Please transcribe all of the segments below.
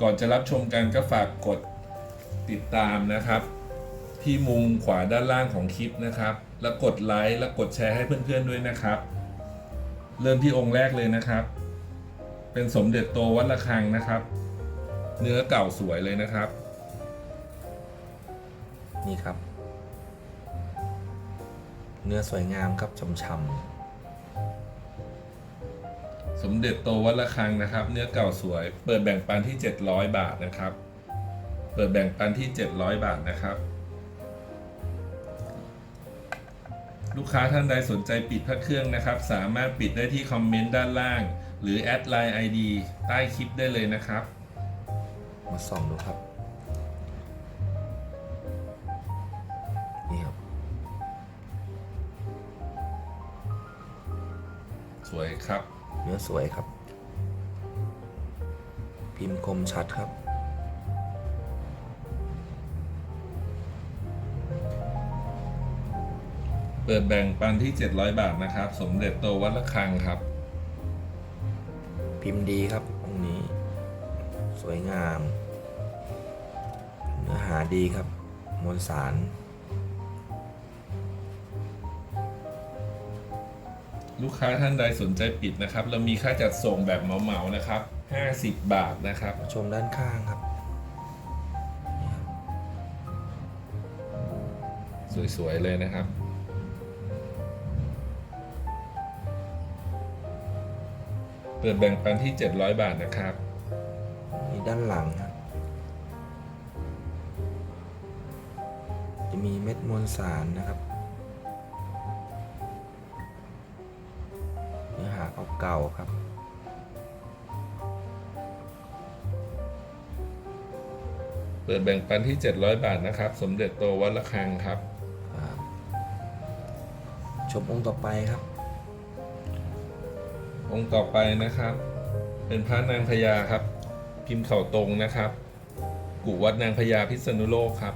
ก่อนจะรับชมกันก็ฝากกดติดตามนะครับ ที่มุมขวาด้านล่างของคลิปนะครับ แล้วกดไลค์และกดแชร์ให้เพื่อนๆด้วยนะครับ เริ่มที่องค์แรกเลยนะครับ เป็นสมเด็จโตวัดระฆังนะครับ เนื้อเก่าสวยเลยนะครับ นี่ครับ เนื้อสวยงามครับช่ำ สมเด็จโตวัดระฆังนะครับ เนื้อเก่าสวย เปิดแบ่งปันที่ 700 บาทนะครับ เปิดแบ่งปันที่ 700 บาทนะครับ ลูกค้าท่านใดสนใจปิดพระเครื่องนะครับ สามารถปิดได้ที่คอมเมนต์ด้านล่าง หรือแอดไลน์ ID ใต้คลิปได้เลยนะครับๆมาส่องดูครับ นี่ครับ สวยครับ เนื้อสวยครับ พิมพ์คมชัดครับ เปิดแบ่งปันที่ 700 บาทนะครับ สมเด็จโตวัดระฆังครับ พิมพ์ดีครับองค์นี้ สวยงาม เนื้อหาดีครับ มวลสาร ลูกค้าท่านใดสนใจปิดนะครับ เรามีค่าจัดส่งแบบเหมาๆนะครับ 50 บาทนะครับ ชมด้านข้างครับ สวยๆเลยนะครับ เปิดแบ่งปันที่ 700 บาทนะครับนี่ด้านหลังครับ จะมีเม็ดมวลสารนะครับ เนื้อหาเก่าๆครับ เปิดแบ่งปันที่ 700 บาทนะครับ สมเด็จโตวัดระฆังครับ ครับชมองค์ต่อไปครับ องค์ต่อไปนะครับ เป็นพระนางพญาครับ พิมพ์เข่าตรงนะครับ กุวัดนางพญาพิษณุโลกครับ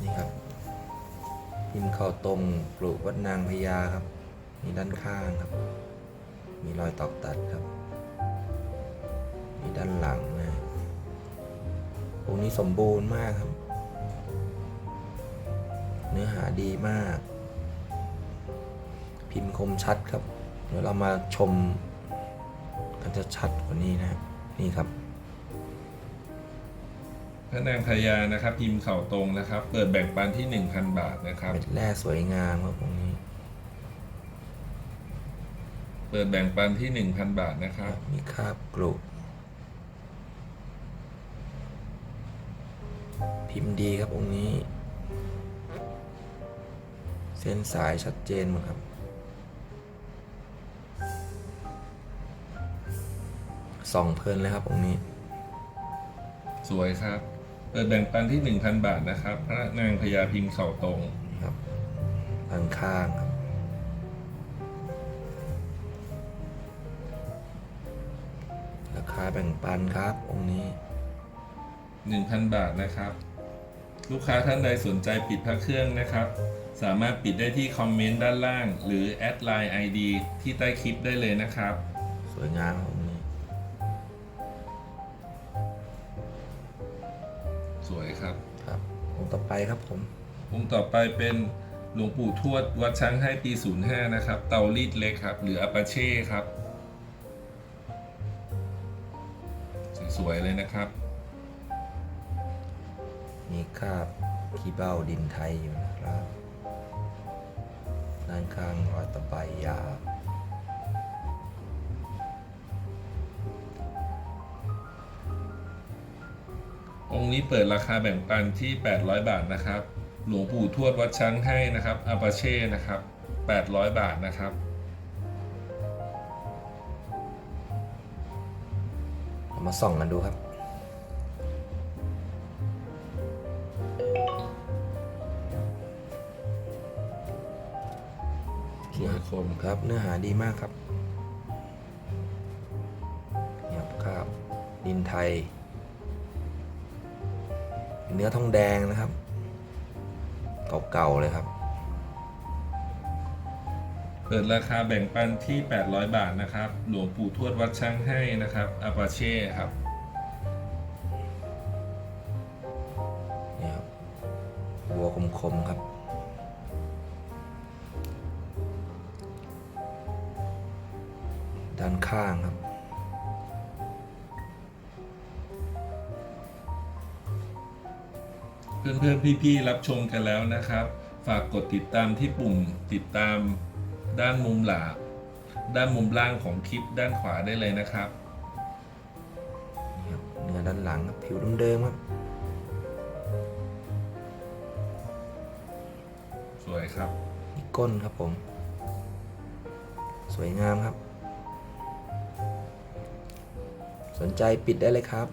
นี่ครับพิมพ์เข่าตรงปลูกวัดนางพญาครับมีด้านข้างครับ มีรอยตอกตัดครับ มีด้านหลังนะองค์นี้สมบูรณ์มากครับ เนื้อหาดีมาก พิมพ์คมชัดครับ เดี๋ยวเรามาชมกันจะชัดกว่านี้นะครับ นี่ครับพระนางพญานะครับพิมพ์เข่าตรงนะครับ เปิดแบ่งปันที่ 1,000 บาทนะครับ เม็ดแร่สวยงามครับตรงนี้ เปิดแบ่งปันที่1,000บาทนะครับ มีคราบกรุพิมพ์ดีครับองค์นี้ เส้นสายชัดเจนหมดครับ ส่องเพลินเลยครับองค์นี้ สวยครับ เปิดแบ่งปันที่1,000บาทนะครับ พระนางพญาพิมพ์เข่าตรงนี่ครับด้านข้างค คาแบ่งปันครับ องค์นี้ 1,000 บาทนะครับ ลูกค้าท่านใดสนใจปิดพระเครื่องนะครับ สามารถปิดได้ที่คอมเมนต์ด้านล่าง หรือแอดไลน์ ID ที่ใต้คลิปได้เลยนะครับ สวยงามครับองค์นี้ สวยครับ ครับ องค์ต่อไปครับผม องค์ต่อไปเป็นหลวงปู่ทวดวัดช้างให้ปี 05 นะครับ เตารีดเล็กครับ หรืออาปาเช่ครับ สวยๆเลยนะครับ มีคราบขี้เบ้าดินไทยอยู่นะครับ ด้านข้างรอยตะไบยาวองค์นี้เปิดราคาแบ่งปันที่ 800 บาทนะครับ หลวงปู่ทวดวัดช้างให้นะครับอาปาเช่นะครับ 800 บาทนะครับ มาส่องกันดูครับ สวยคมครับ เนื้อหาดีมากครับเนี่ครับคาบดินไทย เนื้อทองแดงนะครับ เก่าๆเลยครับ เปิดราคาแบ่งปันที่ 800 บาทนะครับ หลวงปู่ทวดวัดช่างให้นะครับอาปาเช่ครับนี่ครับบัวคมคมครับด้านข้างครับ เพื่อนๆพี่ๆรับชมกันแล้วนะครับ ฝากกดติดตามที่ปุ่มติดตาม ด้านมุมหลังด้านมุมล่างของคลิปด้านขวาได้เลยนะครับนี่ครับเนื้อด้านหลังครับผิวเดิมๆครับ สวยครับนี่ก้นครับผม สวยงามครับ สนใจปิดได้เลยครับ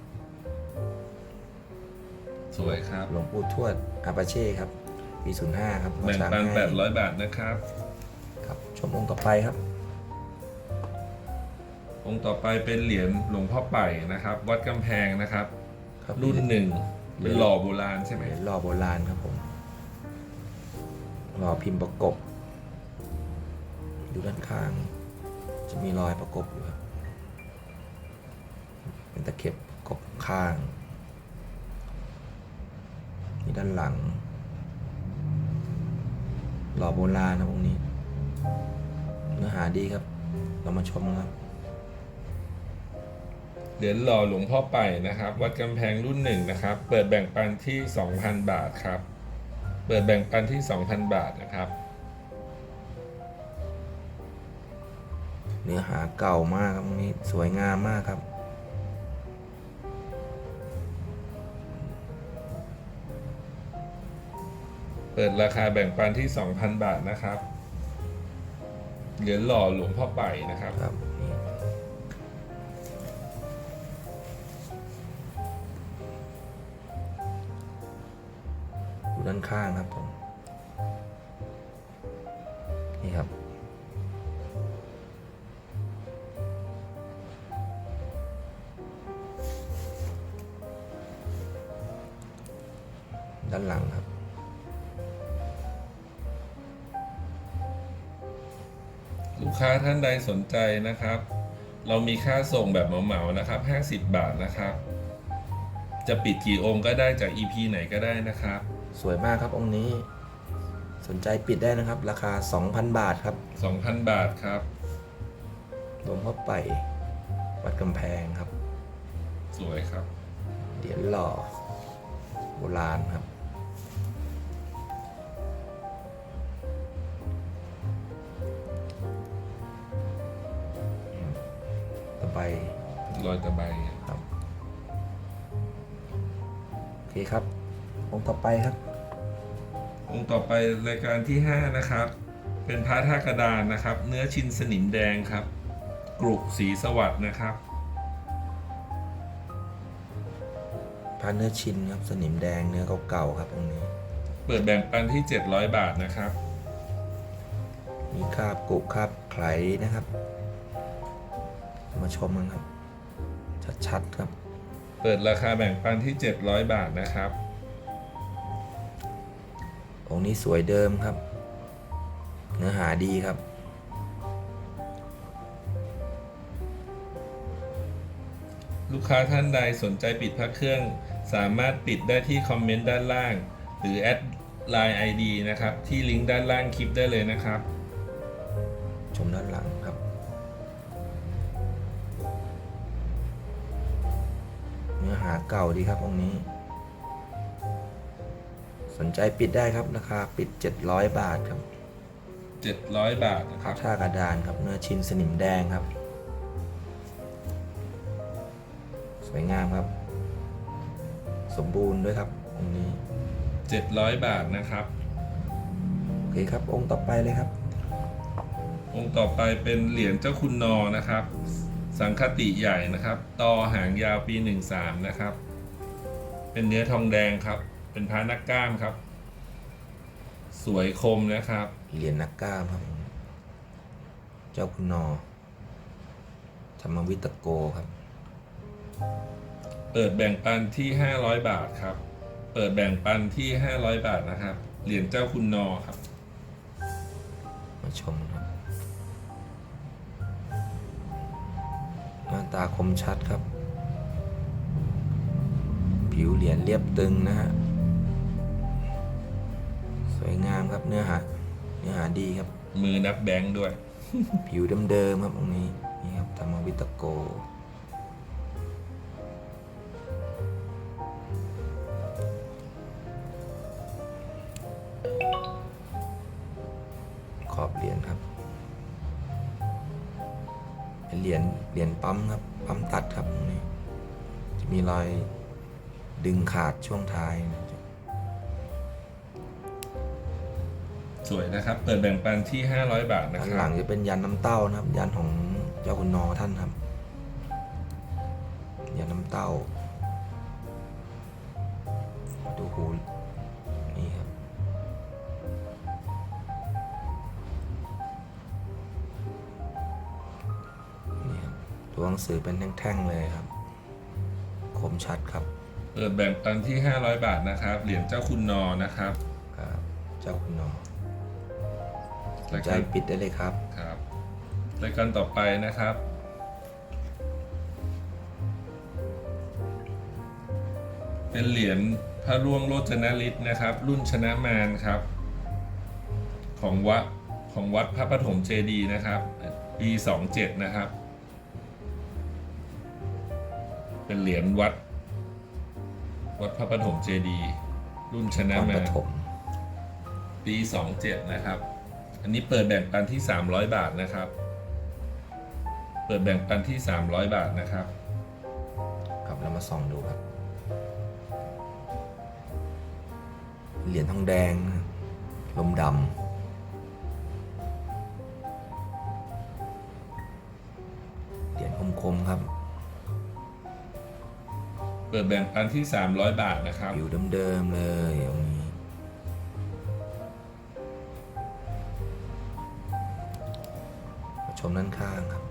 สวยครับหลวงปู่ทวดอาปาเช่ครับปี05ครับแบ่งปันให้800 บาทนะครับครับ ชมองค์ต่อไปครับ องค์ต่อไปเป็นเหรียญหลวงพ่อไป่นะครับ วัดกำแพงนะครับ ครับ รุ่นหนึ่งเป็นหล่อโบราณใช่ไหม เหรียญหล่อโบราณครับผมหล่อพิมพ์ประกบ ดูด้านข้าง จะมีรอยประกบอยู่ครับ เป็นตะเข็บประกบข้างนี่ด้านหลัง หล่อโบราณนะพวกนี้ เนื้อหาดีครับ เรามาชมครับ เหรียญหล่อหลวงพ่อไป่นะครับ วัดกำแพงรุ่นหนึ่งนะครับ เปิดแบ่งปันที่ 2,000 บาทครับ เปิดแบ่งปันที่ 2,000 บาทนะครับ เนื้อหาเก่ามากครับตรงนี้สวยงามมากครับ เปิดราคาแบ่งปันที่ 2,000 บาทนะครับ เหรียญหล่อหลวงพ่อไปนะครับ ครับ ดูด้านข้างครับผม ท่านใดสนใจนะครับ เรามีค่าส่งแบบเหมาๆนะครับ 50 บาทนะครับ จะปิดกี่องค์ก็ได้จาก EP ไหนก็ได้นะครับ สวยมากครับองค์นี้ สนใจปิดได้นะครับ ราคา 2,000 บาทครับ 2,000 บาทครับหลวงพ่อไปวัดกำแพงครับ สวยครับ เหรียญหล่อโบราณครับ ต่อไปรอยตะไบครับ โอเคครับ องค์ต่อไปครับ องค์ต่อไปรายการที่ 5 นะครับ เป็นพระท่ากระดานนะครับ เนื้อชินสนิมแดงครับ กรุสีสวัสดนะครับพระเนื้อชินครับ สนิมแดงเนื้อเก่าๆครับองค์นี้ เปิดแบ่งปันที่ 700 บาทนะครับ มีคราบกุคราบไขลนะครับ มาชมกันครับ ชัดๆครับ เปิดราคาแบ่งปันที่ 700 บาทนะครับ องค์นี้สวยเดิมครับ เนื้อหาดีครับ ลูกค้าท่านใดสนใจปิดพระเครื่อง สามารถปิดได้ที่คอมเมนต์ด้านล่าง หรือแอดไลน์ ID นะครับ ที่ลิงก์ด้านล่างคลิปได้เลยนะครับ ชมด้านหลัง หาเก่าดีครับองค์นี้ สนใจปิดได้ครับราคาปิด 700 บาทครับ 700 บาทนะครับท่ากระดานครับเนื้อชิ้นสนิมแดงครับ สวยงามครับ สมบูรณ์ด้วยครับองค์นี้ 700 บาทนะครับ โอเคครับ องค์ต่อไปเลยครับ องค์ต่อไปเป็นเหรียญเจ้าคุณนอนะครับ สังคติใหญ่นะครับต่อหางยาวปี 13 นะครับ เป็นเนื้อทองแดงครับ เป็นพระนักกล้ามครับ สวยคมนะครับ เหรียญนักกล้ามครับ เจ้าคุณนอธรรมวิตโกครับ เปิดแบ่งปันที่ 500 บาทครับ เปิดแบ่งปันที่ 500 บาทนะครับ เหรียญเจ้าคุณนอครับ มาชมครับ ตาคมชัดครับ ผิวเหรียญเรียบตึงนะฮะงามครับเนื้อหาเนื้อหาดีครับ มือนับแบงค์ด้วย ผิวเดิมๆครับตรงนี้ นี่ครับธรรมวิตโก ปั๊มครับ ปั๊มตัดครับตรงนี้จะมีรอยดึงขาดช่วงท้ายนะสวยนะครับ เปิดแบ่งปันที่ 500 บาทนะด้านคหรัลับงจะเป็นยันน้ำเต้านะครับ ยันของเจ้าคุณนอท่านครับ ยันน้ำเต้ามา ตัวหนังสือเป็นแท่งๆเลยครับ คมชัดครับ เปิดแบ่งปันที่ 500 บาทนะครับ เหรียญเจ้าคุณนอนะครับ ครับเจ้าคุณนอสนใจปิดได้เลยครับ ครับรายการต่อไปนะครับ เป็นเหรียญพระร่วงโรจนฤทธิ์นะครับ รุ่นชนะมารครับ ของวัดของวัดพระปฐมเจดีย์นะครับ ปี 27 นะครับ เป็นเหรียญวัด วัดพระปฐมเจดีย์รุ่นชนะตอนมาปรฐมปี27นะครับ อันนี้เปิดแบ่งปันที่300บาทนะครับ เปิดแบ่งปันที่300บาทนะครับ ครับเรามาส่องดูครับ เหรียญทองแดงนะครับลมดำเหรียญคมๆครับ เปิดแบ่งปันที่ 300 บาทนะครับผิวเดิมๆเลยตรงนี้มาชมด้านข้างครับ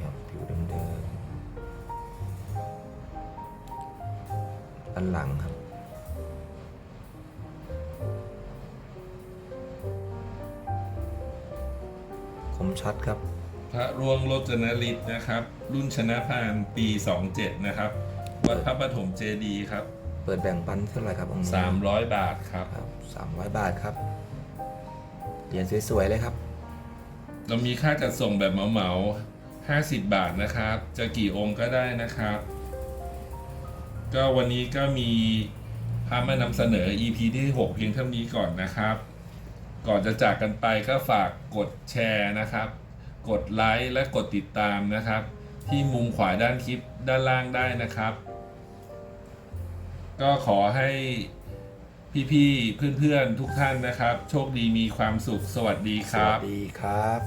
ครับ ผิวเดิมๆด้านหลังครับ ชัดครับ พระร่วงโรจนฤทธิ์นะครับ รุ่นชนะพานปี 27 นะครับวัดพระปฐมเจดีย์ครับ เปิดแบ่งปันเท่าไหร่ครับองค์นี้300 บาทครับครับสามร้อยบาทครับเหรียญสวยๆเลยครับ เรามีค่าจัดส่งแบบเหมาๆ50 บาทนะครับ จะกี่องค์ก็ได้นะครับ ก็วันนี้ก็มีพามานำเสนอ EP ที่ 6 เพียงเท่านี้ก่อนนะครับ ก่อนจะจากกันไปก็ฝากกดแชร์นะครับ กดไลค์และกดติดตามนะครับ ที่มุมขวาด้านคลิปด้านล่างได้นะครับ ก็ขอให้พี่ๆเพื่อนๆทุกท่านนะครับ โชคดีมีความสุขสวัสดีคสรับวัสดีครับ